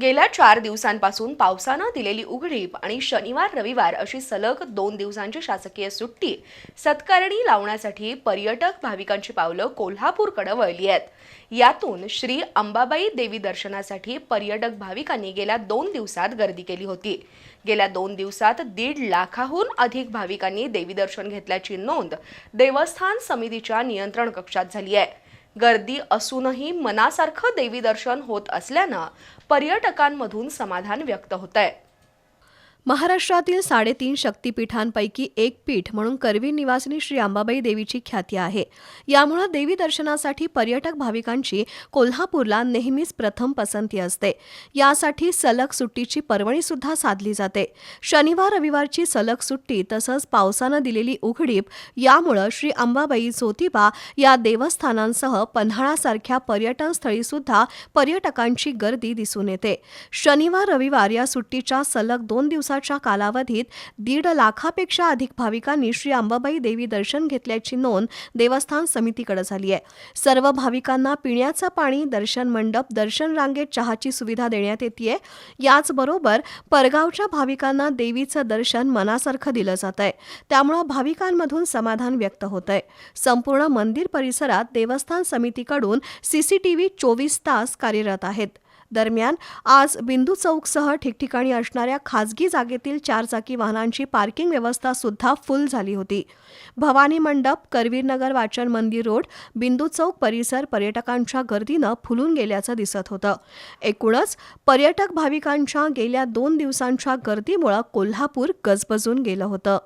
गेल्या चार दिवसांपासून पावसानं दिलेली उघडीप आणि शनिवार रविवार अशी सलग दोन दिवसांची शासकीय सुट्टी सत्कारणी लावण्यासाठी पर्यटक भाविकांची पावलं कोल्हापूरकडे वळली आहेत. यातून श्री अंबाबाई देवी दर्शनासाठी पर्यटक भाविकांनी गेल्या दोन दिवसात गर्दी केली होती. गेल्या दोन दिवसात दीड लाखाहून अधिक भाविकांनी देवी दर्शन घेतल्याची नोंद देवस्थान समितीच्या नियंत्रण कक्षात झाली आहे. गर्दी असूनही मनासारखं देवी दर्शन होत असल्यानं पर्यटकांमधून समाधान व्यक्त होत आहे महाराष्ट्रातील साडेतीन शक्तिपीठांपैकी एक पीठ म्हणून करवीर निवासिनी श्री अंबाबाई देवीची ख्याती आहे. यामुळे देवी दर्शनासाठी पर्यटक भाविकांची कोल्हापूरला नेहमीच प्रथम पसंती असते. यासाठी सलग सुट्टीची पर्वणी सुद्धा साधली जाते. शनिवार रविवारची सलग सुट्टी तसंच पावसानं दिलेली उघडीप यामुळं श्री अंबाबाई ज्योतिबा या देवस्थानांसह पन्हाळासारख्या पर्यटन स्थळी सुद्धा पर्यटकांची गर्दी दिसून येते. शनिवार रविवार या सुट्टीच्या सलग दोन दिवसाच्या कालावधीत दीड लाखापेक्षा अधिक भाविकांनी श्री अंबाबाई देवी दर्शन घेतल्याची नोंद देवस्थान समितीकडे झाली आहे. सर्व भाविकांना पिण्याचं पाणी दर्शन मंडप दर्शन रांगेत चहाची सुविधा देण्यात येते याचबरोबर परगावच्या भाविकांना देवीचं दर्शन मनासारखं दिलं जात आहे त्यामुळं भाविकांमधून समाधान व्यक्त होत आहे संपूर्ण मंदिर परिसरात देवस्थान समितीकडून सीसीटीव्ही चोवीस तास कार्यरत आहेत. दरम्यान आज बिंदू चौकसह ठिकठिकाणी असणाऱ्या खाजगी जागेतील चारचाकी वाहनांची पार्किंग व्यवस्था सुद्धा फुल झाली होती. भवानी मंडप करवीरनगर वाचन मंदिर रोड बिंदू चौक परिसर पर्यटकांच्या गर्दीनं फुलून गेल्याचं दिसत होतं. एकूणच पर्यटक भाविकांच्या गेल्या दोन दिवसांच्या गर्दीमुळं कोल्हापूर गजबजून गेलं होतं.